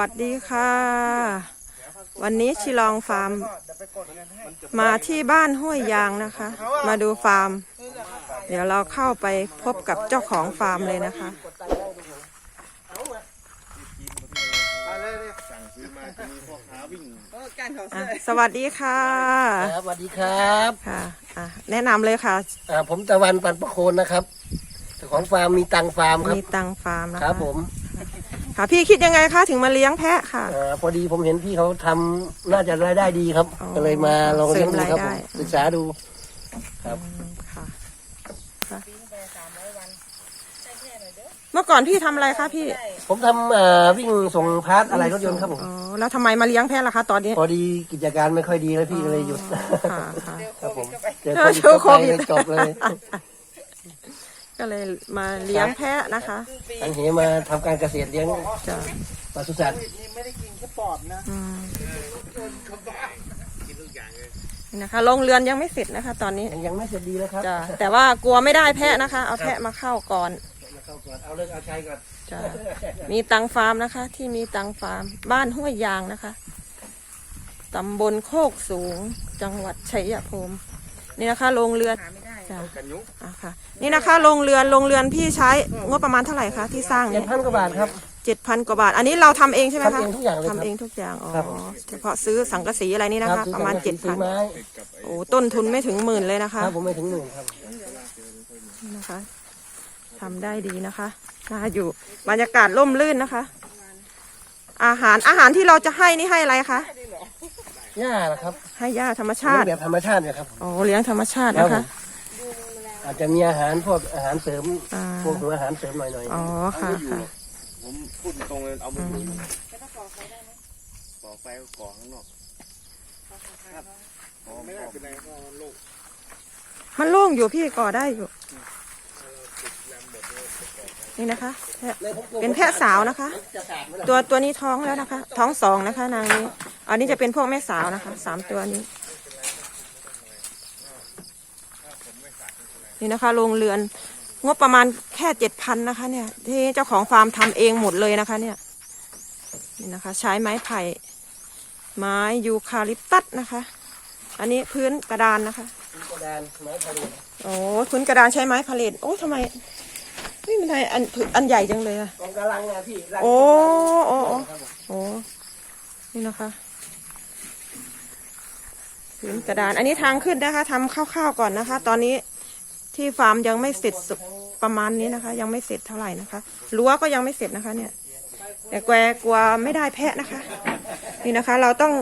วัสดีค่ะ วันนี้ชิลองฟาร์ม มาที่บ้านห้วยยางนะคะ มาดูฟาร์ม เดี๋ยวเราเข้าไปพบกับเจ้าของฟาร์มเลยนะคะสั่งซื้อมาจะมีพ่อค้าวิ่งอะสวัสดีค่ะครับสวัสดีครับค่ะอะ แนะนำเลยค่ะ อ่าผมตะวันปันประโคนนะครับเจ้าของฟาร์มมีตังฟาร์มครับมีตังฟาร์มนะครัคะบผม ค่ะพี่คิดยังไงคะถึงมาเลี้ยงแพะค่ะ อ่าพอดีผมเห็นพี่เขาทำน่าจะรายได้ดีครับ อ๋อก็เลยมาลองเลี้ยงดูครับเสริมรายได้ ผมศึกษาดู ครับ ค่ะค่ะเมื่อก่อนพี่ทำอะไรคะพี่ผมทำอ่าวิ่งส่งพาร์ทอะไรรถยนต์ครับผม อ๋อแล้วทำไมมาเลี้ยงแพะล่ะคะตอนนี้พอดีกิจการไม่ค่อยดีแล้วพี่ก็เลยหยุด ค่ะค่ะ ครับผมเจเออเจอโควิดจบเลย ก็เลยมาเลี้ยงแพะนะคะตั้งเหมาทำการเกษตรเลี้ยงจ้ะปศุสัตว์อืมนี่นะคะโรงเรือนยังไม่เสร็จนะคะ ตอนนี้ยังยังไม่เสร็จดีแล้วครับจ้ะแต่ว่ากลัวไม่ได้แพะนะคะ เอาแพะมาเข้าก่อนมาเข้าก่อนเอาเลิกเอาชัยก่อนจ้ะมีตังฟาร์มนะคะ ที่มีตังฟาร์มบ้านห้วยยางนะคะตำบลโคกสูงจังหวัดชัยภูมินี่นะคะโรงเรือน จ้ะกันยุกอะค่ะ นี่นะคะโรงเรือนโรงเรือนพี่ใช้งบประมาณเท่าไหร่คะที่สร้างเจ็เนี่ดยพันกว่าบาทครับ เจ็ดพันกว่าบาทอันนี้เราทำเองใช่ไหมคะทำเองทุกอย่างเลยครับทำเองทุกอย่างอ๋อครับ เฉพาะซื้อสังกะสีอะไรนี่นะคคะบซื้อประมาณสังกเจ็ดซื้พัอนไม้กับไอ้โอ้ต้นทุนไม่ถึงหมื่นเลยนะคะ ครับผมไม่ถึงหนึ่งครับ นะคะทำได้ดีนะคะน่าอยู่บรรยากาศร่มรื่นนะคะ อาหารอาหารที่เราจะให้นี่ให้อะไรคะหญ้าละครับให้หญ้าธรรมเลี้ชายงติแบบธรรมชาติเนี่ยครับ อ๋อเลี้ยงธรรมชาติครับนะผคะม อาจจะมีอาหารพวกอาหารเสริมอ่าพวกหัวอาหารเสริมหน่อยๆอ๋อเอาค่ะไม่อยู่ค่ะหรอกผมพูดตรงเลยเอาไม่อยู่ก่อไฟก็ก่อข้างนอกครับอ๋อไม่ได้เป็นไรก็โลกมันโล่งอยู่พี่ก่อได้อยู่ นี่นะคะแพะเป็นแพะสาวนะคะ จะสาดไหมล่ะตัวตัวนี้ท้องแล้วนะคะ ท้องสองนะคะ นางนี้ อันนี้จะเป็นพวกแม่สาวนะคะสามตัวนี้ นี่นะคะโรงเรือนงบประมาณแค่เจ็ดพันนะคะ เนี่ย ที่เจ้าของฟาร์มทำเองหมดเลยนะคะ เนี่ยนี่นะคะ ใช้ไม้ไผ่ ไม้ยูคาลิปตัสนะคะ อันนี้พื้นกระดานนะคะกระดานไม้ผลิตโอ้พื้นกระดานใช้ไม้พาเลตโอ้ทำไมไม่เป็นไรอันอันใหญ่จังเลยอะกองกำลังนะพี่รังโอ้โอ้โอ้โอ้นี่นะคะพื้นกระดานอันนี้ทางขึ้นนะคะทำคร่าวๆก่อนนะคะ ตอนนี้ ที่ฟาร์มยังไม่เสร็จสุดประมาณนี้นะคะ ยังไม่เสร็จเท่าไหร่นะคะรั้วก็ยังไม่เสร็จนะคะ เนี่ย แต่แกกลัวไม่ได้แพะนะคะ นี่นะคะ เราต้อง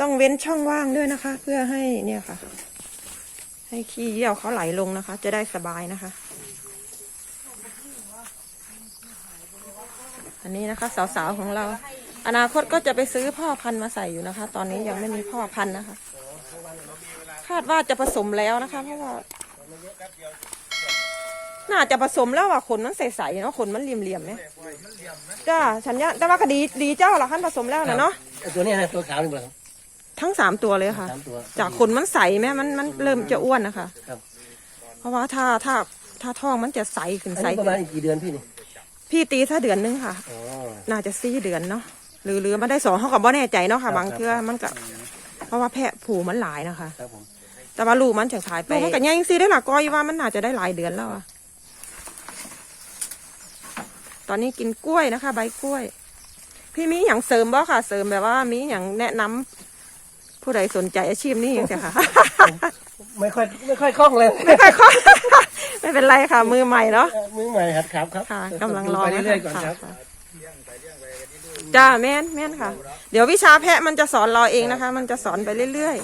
ต้องเว้นช่องว่างด้วยนะคะ เพื่อให้เนี่ยค่ะ ให้ขี้เยี่ยวเขาไหลลงนะคะ จะได้สบายนะคะ อันนี้นะคะ สาวๆของเรา อนาคตก็จะไปซื้อพ่อพันธุ์มาใส่อยู่นะคะ ตอนนี้ยังไม่มีพ่อพันธุ์นะคะ คาดว่าจะผสมแล้วนะคะ เพราะว่า น่าจะผสมแล้วว่าขนมันใสๆเนาะขนมันเหลี่ยมๆเนี่ยจ้าฉันเนี่ยแต่ว่าก็ดีดีเจ้าละขั้นผสมแล้วนะเนาะไอ้ตัวเนี้ยนะตัวขาวนี่เปล่าครับทั้งสามตัวเลยค่ะ สามตัวจากขนมันใสไหมมันมันเริ่มจะอ้วนนะคะ ครับเพราะว่าถ้าถ้าถ้าท้องมันจะใสขึ้นอันใสนี้ประขึ้มาณนอีกกี่เดือนพี่นี่พี่ตีถ้าเดือนนึงค่ะ อ๋อ น่าจะสี่เดือนเนาะหรือหรือมันได้สองเขากับบ่แน่ใจเนาะครัค่ะบบางเทื่อมันก็เพราะว่าแพะผูมันหลายนะคะ ครับผม แต่ว่าลูกมันจะขายไปลูกมันก็ยังซีได้หลักก้อยว่ามันน่าจะได้หลายเดือนแล้วอะตอนนี้กินกล้วยนะคะ ใบกล้วย พี่มีอย่างเสริมบ่ค่ะ เสริมแบบว่ามีอย่างแนะนำผู้ใดสนใจอาชีพนี้อย่างเสียค่ะ ไม่ค่อยไม่ค่อยคล่องเลย ไม่ค่อยคล่องไม่เป็นไรค่ะ มือใหม่เนาะมือใหม่หัดขับครับค่ะกำลังรอไปนะเรื่อยๆก่อนคะครับค่ะจ้าแม่นแม่นค่ะ เดี๋ยววิชาแพะมันจะสอนเราเองนะคะ มันจะสอนไปเรื่อย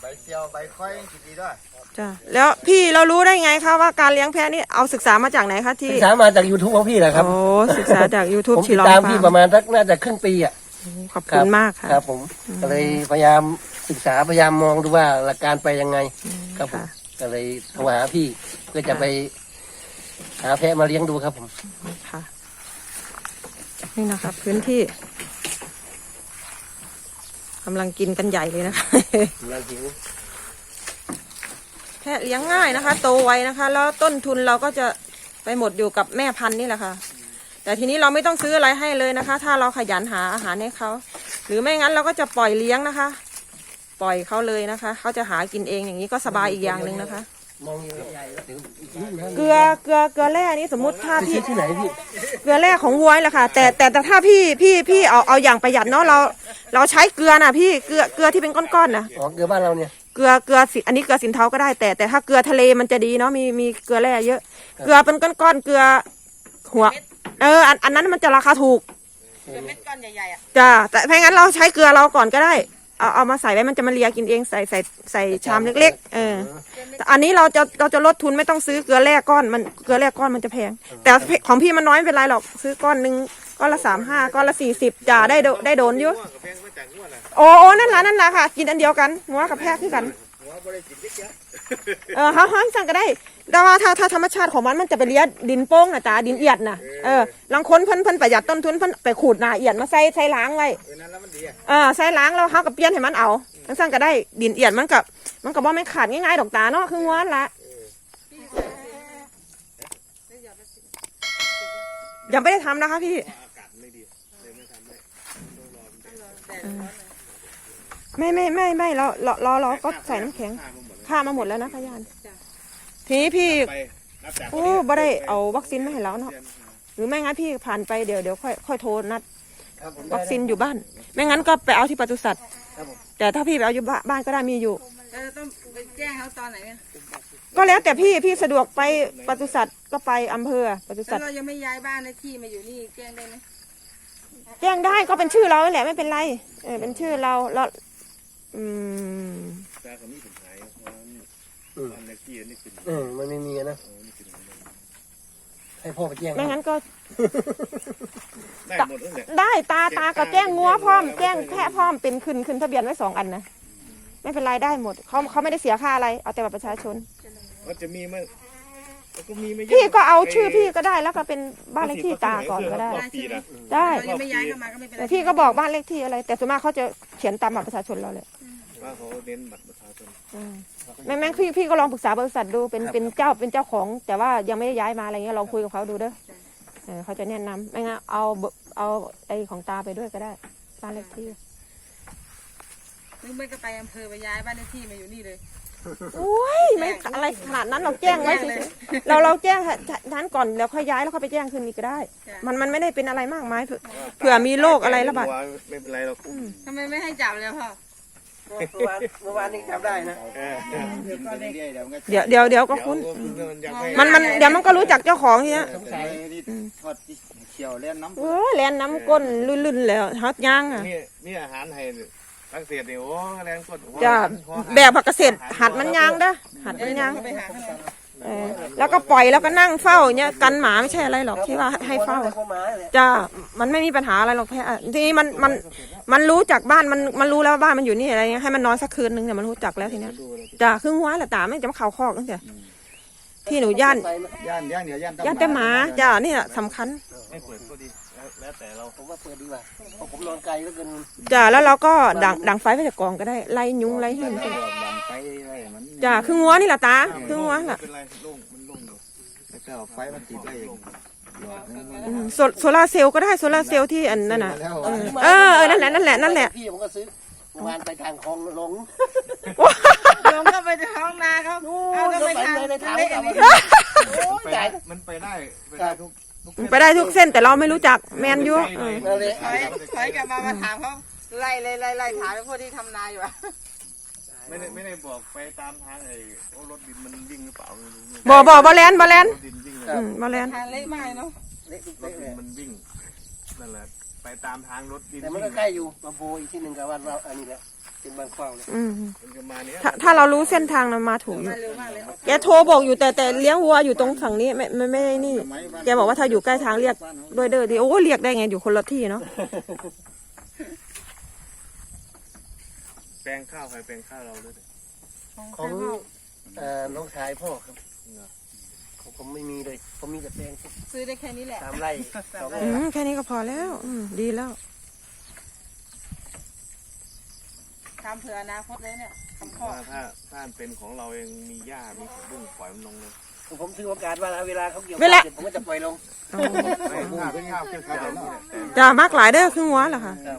ใบเซียวใบค่อยกี่ปีด้วยๆจ้าแล้วพี่เรารู้ได้ไงคะว่าการเลี้ยงแพะนี่เอาศึกษามาจากไหนคะที่ศึกษามาจาก YouTube ของพี่แหละครับโอ้ศึกษาจาก YouTube ผมชิติดลองตามฟาพี่ร์ประมมาณสักน่าจะครึ่งปีอะขอบคุณมากค่ะครับ ผมก็เลยพยายามศึกษาพยายามมองดูว่าหลักการไปยังไง ครับผมค่ะก็เลยโทรหาพี่เพื่อจะไปหาแพะมาเลี้ยงดูครับผมค่ะนี่นะคะ พื้นที่ กำลังกินกันใหญ่เลยนะคะกำลังหิวแพะเลี้ยงง่ายนะคะ โตไวนะคะ แล้วต้นทุนเราก็จะไปหมดอยู่กับแม่พันธุ์นี่แหละค่ะ แต่ทีนี้เราไม่ต้องซื้ออะไรให้เลยนะคะ ถ้าเราขยันหาอาหารให้เขา หรือไม่งั้นเราก็จะปล่อยเลี้ยงนะคะ ปล่อยเขาเลยนะคะ เขาจะหากินเองอย่างนี้ก็สบายอีกอย่างหนึ่งนะคะ มองใหญ่ๆแล้วเดี๋ยวอีกนิดนะเกลือเกลือเกลือแร่นี่สมมติถ้าไปพี่ซื้อที่ไหนพี่เกลือแร่ของวัวนี่แหละค่ะ แต่แต่แต่ถ้าพี่พี่พี่เอาเอาอย่างประหยัดเนาะเรา เราใช้เกลือน่ะพี่เกลือเกลือที่เป็นก้อนๆน่ะอ๋อเกลือบ้านเราเนี่ย เกลือเกลือสิอันนี้เกลือสินเทาก็ได้แต่แต่ถ้าเกลือทะเลมันจะดีเนาะมีมีเกลือแร่เยอะ เกลือเป็นก้อนๆเกลือหัว เอออันอันนั้นมันจะราคาถูกเม็ดก้อนใหญ่ๆอะ จ้าแต่ถ้างั้นเราใช้เกลือเราก่อนก็ได้ เอาเอามาใส่ไว้มันจะมาเลียกินเองใส่ใส่ใส่ชามเล็ก ๆ เออแต่อันนี้เราจะเราจะลดทุนไม่ต้องซื้อเกลือแร่ก้อนมันเกลือแร่ก้อนมันจะแพง แต่ของพี่มันน้อยไม่เป็นไรหรอกซื้อก้อนหนึ่งก้อนละสามห้าก้อนละสี่สิบจ่าได้โดได้โดนอยู่ง่วงกับแพงมาจากง่วงน่ะโอ้โอ้นั่นละนั่นละค่ะ กินอันเดียวกันหัวกับแพะคือกันหัวบ่ได้กินเยอะเออฮะฮะสั่งก็ได้ แต่ว่าถ้าถ้าธรรมชาติของมันมันจะไปเลี้ยดินโป้งนะจ๊ะดินเอียดนะเออลังคนเพิ่นเพิ่นประหยัดต้นทุนเพิ่นไปขูดหนาเอียดมาใส่ใส่ล้างไว้ๆเออนั่นแล้วมันดีอะเออใส่ล้างแล้วเฮากับเปลี่ยนให้มันเอาทั้งสั่งก็ได้ดินเอียดมันกับมันกับว่าไม่นขาดง่ายๆดอกตาเนาะคือง้วนละยังไม่ได้ทำนะคะพี่อากาศไม่ดีเลยไม่ทำได้ต้องรอมันไม่ไม่ไม่ไม่เราเราเราเราก็ใส่น้ำแข็งฆ่ามันหมดเลยฆ่ามาหมดแล้วนะพยาน ทีนี้พี่ไปนับจากโอ้บ่ได้เอาวัคซีนมาให้แล้วเนาะหรือไม่งั้นพี่ผ่านไปเดี๋ยวเดี๋ยวค่อยค่อยโทรนัดครับผมวัคซีนอยู่บ้าน ไม่งั้นก็ไปเอาที่ปศุสัตว์ครับผมแต่ถ้าพี่ไปเอาอยู่บ้านบ้านก็ได้มีอยู่ เราต้องไปแจ้งเขาตอนไหนเนี่ยก็แล้วแต่พี่พี่สะดวกไปปศุสัตว์ก็ไปอำเภอปศุสัแล้ตว์วเรายังไม่ย้ายบ้านในที่มาอยู่นี่แจ้งได้ไหมแจ้งได้ก็เป็นชื่อเราแหละไม่เป็นไรเออเป็นชื่อเราเราอืมแต่เขามีปัญหาเพราะ อืมอันเล็กที่นี่ขึ้นเออมันไม่มีอะนะเออนี่ขึ้นให้พ่อไปแจ้งไม่งั้นก็ได้หมดนั่นแหละได้ตาตาก็แจ้งงัวพร้อม แจ้งแพะพร้อมเป็นขึ้นขึ้นทะเบียนไว้สองอันนะไม่เป็นไรได้หมดเขาเขาไม่ได้เสียค่าอะไรเอาแต่บัตรประชาชน ก็จะมีมาก็มีไม่เยอะพี่ก็เอาชื่อพี่ก็ได้แล้วก็เป็นบ้านเลขที่ตาก่อนก็ได้รอบปีนะ ได้เรายังไม่ย้ายเข้ามาก็ไม่เป็นไร แต่พี่ก็บอกบ้านเลขที่อะไร แต่ส่วนมากเขาจะเขียนตามบัตรประชาชนเราเลย ว่าเขาเน้นบัตรประชาชนอืมแม่แม่งพี่พี่ก็ลองปรึกษาบริษัทดูเป็นเป็นเจ้าเป็นเจ้าของ แต่ว่ายังไม่ได้ย้ายมาอะไรเงี้ยลองคุยกับเขาดูเด้อเออเขาจะแนะนำไม่งั้นเอาเบอร์เอาไอของตาไปด้วยก็ได้บ้านเลขที่นึกไม่ก็ไปอำเภอไปย้ายบ้านในที่มาอยู่นี่เลยโอ้ยไม่อะไรขนาดนั้นเราแจ้งไว้เฉยๆเราเราแจ้งนั้นก่อนแล้วค่อยย้ายแล้วค่อยไปแจ้งคืนอีกก็ได้มันมันไม่ได้เป็นอะไรมากมายเผื่อเผื่อมีโรคอะไรระบาด ไม่เป็นไรหรอก ทำไมไม่ให้จับเลยพ่อ เมื่อวานเมื่อวานนี้จำได้นะเออเดี๋ยวเดี๋ยวเดี๋ยวก็คุ้น มันมันมันเดี๋ยวมันก็รู้จักเจ้าของทีเนี้ยสงสัยทอดเขียวเล่นน้ำเออแลนน้ำก้นลื่นๆแล้วฮอตย่างอะนี่นี่อาหารไทยทั้งเศษนี่โอ้แรงสดจะแบบผักเกษตรหัดมันย่างเด้อหัดมันย่างไปหาข้างในเออแล้วก็ปล่อยแล้วก็นั่งเฝ้าอย่างเงี้ยกันหมาไม่ใช่อะไรหรอกที่ว่าให้เฝ้าพ่อหมาเลยจ้ามันไม่มีปัญหาอะไรหรอกแพ้อะทีนี้มันมัน มันรู้จากบ้านมันมันรู้แล้วว่าบ้านมันอยู่นี่อะไรเงี้ยให้มันนอนสักคืนนึงเนี่ยมันรู้จักแล้วทีเนี้ยจ้าครึ่งวันแหละตาไม่จะมาเข่าคอกตั้งแต่ที่หนูย่านไปไหมย่านย่านเหนือย่านย่านแต่หมาจ้านี่แหละสำคัญไม่เปิดก็ดีแล้วแต่เราผมว่าเปิดดีกว่าเพราะผมนอนไกลแล้วเกินจ้าแล้วเราก็ดังดังไฟไปจากกองก็ได้ไล่ยุงไล่หินไปดังไปไรมันจ้าครึ่งวันนี่แหละตาครึ่งวันแหละเป็นไรโล่งมันโล่งอยู่แล้วก็ไฟมันติดได้อย่าง อืมโซโซลาร์เซลล์ก็ได้โซลาร์เซลล์ที่อันนั่นน่ะเออเออเออนั่นแหละนั่นแหละนั่นแหละ พี่ผมก็ซื้อเมื่อวานไปทางคลองหลงลงก็ไปท้องนาเขาเอาก็ไปทางในทางเล็กกลัอับนมานี้โอ้ยไปใหญ่มันไปได้ไปได้ทุกทุกไปได้ทุกเส้นแต่เราไม่รู้จักแมนยูเออ มาเลยถอยถอยกลับมามาถามเขาไล่ไล่ไล่ไล่ถามพวกที่ทำนาอยู่อะ ไม่ได้ไม่ได้บอกไปตามทางไอ้โอ้รถดินมันวิ่งหรือเปล่าไม่รู้บ่บ่บ่แลนบ่แลนรถดินวิ่งเลยอืมบ่แลนทางเล็กมากเนาะเละทุกรถเละดิเลนยมันวิ่งนั่นแหละไปตามทางรถดินแต่มันก็ใกล้อยู่มาโบอีกที่หนึ่งกับวันเราอันนี้แหละเป็นบางขวางเลยอืมมันจะมาเนี้ยถ้าถ้าเรารู้เส้นทางเรามาถูกอยู่มาเร็วมากเลยแกโทรบอกอยู่แต่แต่เลี้ยงวัวอยู่ตรงฝั่งนี้ไม่ไม่ไม่ได้นี่แกบอกว่าถ้าอยู่ใกล้ทางเรียกด้วยเด้อดีโอ้เรียกได้ไงอยู่คนละที่เนาะ แปลงข้าวใครแปลงข้าวเราด้วยของเอ่อน้องชายพ่อครับของผมไม่มีเลยผมมีแต่แปลงซื้อได้แค่นี้แหละ สามไร่สองไร่อืมแค่นี้ก็พอแล้วอืมดีแล้ว ทำเผื่ออนาคตเลยเนี่ยทำข้อถ้าถ้าถ้าเป็นของเราเองมีหญ้ามีผักบุ้งปล่อยมันลงเลยผมถือโอกาสว่าเวลาเขาเกี่ยวเวลา สร็จผมก็จะปล่อยลงอ๋อไม่ข้าวข้าวขึ้นข้าวเนาะจะมักหลายเด้อครึ่งหัวเหรอคะครับ